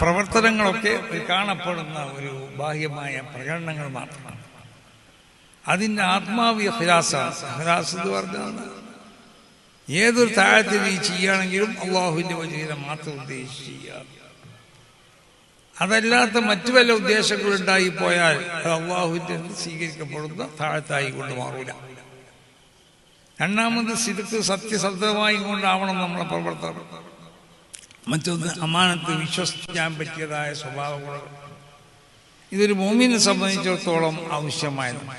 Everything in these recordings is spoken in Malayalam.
പ്രവർത്തനങ്ങളൊക്കെ കാണപ്പെടുന്ന ഒരു ബാഹ്യമായ പ്രകടനങ്ങൾ മാത്രമാണ്. അതിന്റെ ആത്മാവിയ ഹിരാസ ഹിരാസ് എന്ന് പറഞ്ഞാൽ ഏതൊരു താഴത്തിൽ നീ ചെയ്യുകയാണെങ്കിലും അള്ളാഹുവിന്റെ വജീനെ മാത്രം ഉദ്ദേശിച്ച് ചെയ്യുക അതല്ലാത്ത മറ്റു വല്ല ഉദ്ദേശങ്ങളുണ്ടായി പോയാൽ അത് അള്ളാഹുവിന്റെ സ്വീകരിക്കപ്പെടുന്ന താഴത്തായി കൊണ്ട് മാറൂല. രണ്ടാമത് സിടുക്ക് സത്യസന്ധമായി കൊണ്ടാവണം നമ്മളെ പ്രവർത്തനം. മറ്റൊന്ന് അമാനത്ത് വിശ്വസിക്കാൻ പറ്റിയതായ സ്വഭാവ ഗുണങ്ങൾ ഇതൊരു ഭൂമിനെ സംബന്ധിച്ചിടത്തോളം ആവശ്യമായതാണ്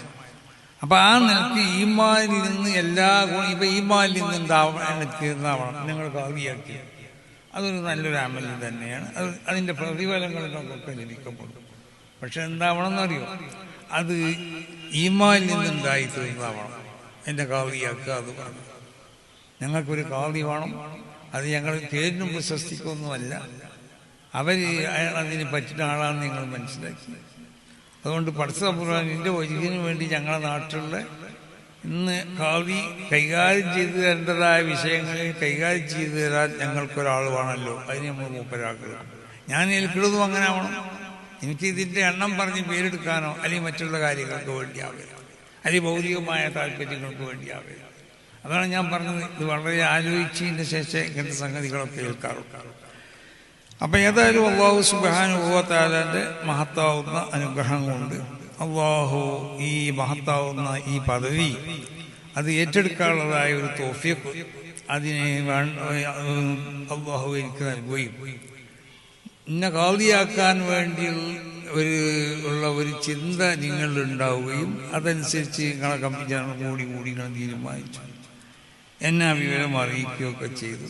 അപ്പൊ ആ നിലയ്ക്ക് ഈമാനിൽ നിന്ന് എല്ലാ ഗുണം ഇപ്പൊ ഈമാനിൽ നിന്ന് എന്താവണം എനിക്ക് എന്താവണം നിങ്ങൾ കവിയാക്കി അതൊരു നല്ലൊരു അമലി തന്നെയാണ്. അത് അതിന്റെ പ്രതിഫലങ്ങൾ നമുക്കൊക്കെ ലഭിക്കപ്പെടും. പക്ഷെ എന്താവണം എന്നറിയോ അത് ഈമാനിൽ നിന്ന് ഉണ്ടായി തീർന്നാവണം എന്റെ കാവിയാക്കുക അത് പറഞ്ഞു ഞങ്ങൾക്കൊരു കാവി വേണം. അത് ഞങ്ങൾ പേരിനും പ്രശസ്തിക്കൊന്നുമല്ല. അവർ അതിന് പറ്റുന്ന ആളാണെന്ന് നിങ്ങൾ മനസ്സിലാക്കി. അതുകൊണ്ട് പഠിത്തപുറാനിന്റെ ഒഴുകിന് വേണ്ടി ഞങ്ങളുടെ നാട്ടിലുള്ള ഇന്ന് കാവി കൈകാര്യം ചെയ്തു തരേണ്ടതായ വിഷയങ്ങളിൽ കൈകാര്യം ചെയ്തു തരാൻ ഞങ്ങൾക്കൊരാൾ വേണമല്ലോ അതിന് നമ്മൾ മൂപ്പരാക്കുക ഞാൻ ഏൽക്കുന്നതും അങ്ങനെ ആവണം എനിക്ക് ഇതിന്റെ എണ്ണം പറഞ്ഞ് പേരെടുക്കാനോ അല്ലെങ്കിൽ മറ്റുള്ള കാര്യങ്ങൾക്ക് വേണ്ടിയാവില്ല അല്ലെങ്കിൽ ഭൗതികമായ താല്പര്യങ്ങൾക്ക് വേണ്ടിയാവില്ല അതാണ് ഞാൻ പറഞ്ഞത്. ഇത് വളരെ ആലോചിച്ചതിന്റെ ശേഷം ഇങ്ങനത്തെ സംഗതികളൊക്കെ കേൾക്കാറുണ്ട്. അപ്പം ഏതായാലും അള്ളാഹു സുബാനുഭവത്താലാന്റെ മഹത്താവുന്ന അനുഗ്രഹം കൊണ്ട് അള്ളാഹു ഈ മഹത്താവുന്ന ഈ പദവി അത് ഏറ്റെടുക്കാനുള്ളതായ ഒരു തോഫിയക്ക് അതിനെ അള്ളാഹു എനിക്ക് നൽകുകയും എന്നെ കാതിയാക്കാൻ വേണ്ടി ഒരു ഉള്ള ഒരു ചിന്ത നിങ്ങളിലുണ്ടാവുകയും അതനുസരിച്ച് നിങ്ങളെ കമ്പിച്ചാണ് കൂടി കൂടി നിങ്ങൾ തീരുമാനിച്ചു. എന്നെ ആ വിവരം അറിയിക്കുകയൊക്കെ ചെയ്തു.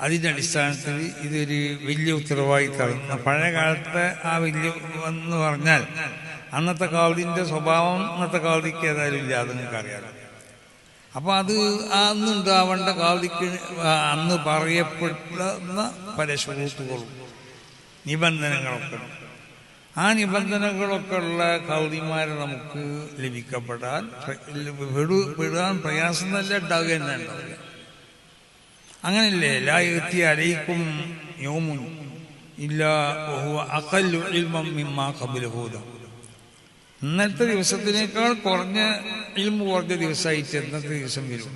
അതിന്റെ അടിസ്ഥാനത്തിൽ ഇതൊരു വലിയ ഉത്തരവാദിത്തമാണ് പഴയ കാലത്തെ ആ വലിയ എന്ന് പറഞ്ഞാൽ അന്നത്തെ കാവലിന്റെ സ്വഭാവം അന്നത്തെ കാവലിക്ക് ഏതായാലും ഇല്ല അത് അറിയാം. അപ്പൊ അത് അന്നുണ്ടാവേണ്ട കാവലിക്ക് അന്ന് പറയപ്പെടുന്ന പല ഷൂട്ടുകളും നിബന്ധനകളൊക്കെ. ആ നിബന്ധനകളൊക്കെ ഉള്ള കൗതിമാരെ നമുക്ക് ലഭിക്കപ്പെടാൻ വിടാൻ പ്രയാസം നല്ല ഉണ്ടാവുക തന്നെ ഉണ്ടാവുക. അങ്ങനല്ലേ ലായത്തി അലയിക്കും യോമുൻ ഇല്ല കബുലഹൂദ ഇന്നത്തെ ദിവസത്തിനേക്കാൾ കുറഞ്ഞ ഇൽമ കുറഞ്ഞ ദിവസമായിട്ട് ഇന്നത്തെ ദിവസം വരും.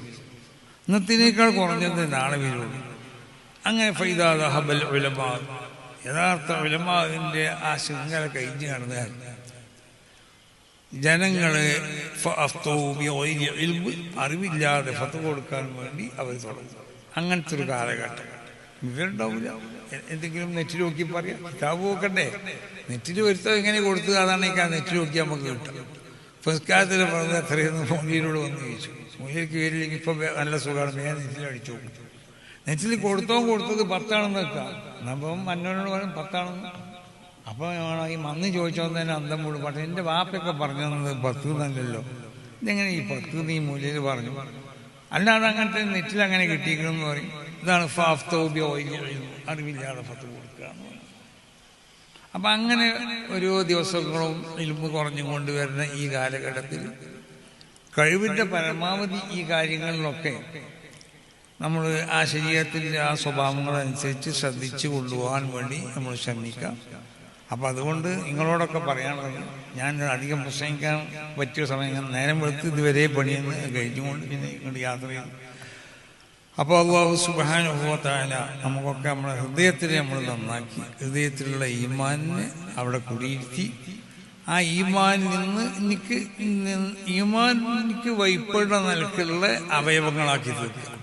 ഇന്നത്തിനേക്കാൾ കുറഞ്ഞത് നാളെ വരുള്ളൂ അങ്ങനെ ഫൈദാദ ഹബൽ ഉലമാ യഥാർത്ഥ ഉലമാവിന്റെ ആ ശൃംഖല കഴിഞ്ഞു കാണുന്ന ജനങ്ങൾ അറിവില്ലാതെ ഫത്ത് കൊടുക്കാൻ വേണ്ടി അവർ തുടങ്ങും. അങ്ങനത്തെ ഒരു കാലഘട്ടം. ഇവരുണ്ടാവില്ല എന്തെങ്കിലും നെറ്റ് നോക്കി പറയാം. കിതാബ് നോക്കണ്ടേ? നെറ്റിൽ വരുത്തോ ഇങ്ങനെ കൊടുത്തു അതാണ് ഈ നെറ്റ് നോക്കി നമുക്ക് കിട്ടും ഫസ്കാലത്തിൽ പറഞ്ഞത് അത്രയൊന്നും മൊഴിയിലൂടെ വന്ന് ചോദിച്ചു. മൊഴിയിലേക്ക് വരില്ലെങ്കിൽ ഇപ്പം നല്ല സുഖമാണ്. ഞാൻ നെറ്റിൽ അടിച്ചു കൊടുത്തു. നെറ്റിൽ കൊടുത്തോ കൊടുത്തത് പത്താണെന്ന് വെക്കാം. അപ്പം മന്നോനോട് പറയും പത്താണെന്ന്. അപ്പോൾ ഈ മന്ന് ചോദിച്ചോന്ന് തന്നെ അന്തം കൂടും പക്ഷെ എന്റെ വാപ്പയൊക്കെ പറഞ്ഞു തന്നത് പത്ത് എന്നല്ലല്ലോ ഇതെങ്ങനെ ഈ പത്ത് നീ മൂലയിൽ പറഞ്ഞു? അല്ലാതെ അങ്ങനത്തെ നെറ്റിൽ അങ്ങനെ കിട്ടിയിരിക്കണമെന്ന് പറയും. ഇതാണ് അറിവില്ലാതെ പത്ത് കൊടുക്കുക അപ്പം അങ്ങനെ ഓരോ ദിവസങ്ങളും ഇലുമ്പ് കുറഞ്ഞു കൊണ്ടുവരുന്ന ഈ കാലഘട്ടത്തിൽ കഴിവിന്റെ പരമാവധി ഈ കാര്യങ്ങളിലൊക്കെ നമ്മൾ ആ ശരീരത്തിന്റെ ആ സ്വഭാവങ്ങളനുസരിച്ച് ശ്രദ്ധിച്ചു കൊണ്ടുപോകാൻ വേണ്ടി നമ്മൾ ശ്രമിക്കാം. അപ്പം അതുകൊണ്ട് നിങ്ങളോടൊക്കെ പറയാനുള്ളത് ഞാൻ അധികം പ്രസംഗിക്കാൻ പറ്റിയ സമയം നേരം വെളുത്ത് ഇതുവരെ പണിയെന്ന് കഴിഞ്ഞുകൊണ്ട് പിന്നെ ഇങ്ങോട്ട് യാത്ര ചെയ്തു. അപ്പോൾ അള്ളാഹു സുബാനുഭവത്തായ നമുക്കൊക്കെ നമ്മുടെ ഹൃദയത്തിൽ നമ്മൾ നന്നാക്കി ഹൃദയത്തിലുള്ള ഈമാനിനെ അവിടെ കുടിയിരുത്തി. ആ ഈമാനിൽ നിന്ന് എനിക്ക് ഈമാൻ എനിക്ക് നിലക്കുള്ള അവയവങ്ങളാക്കി തീർക്കുക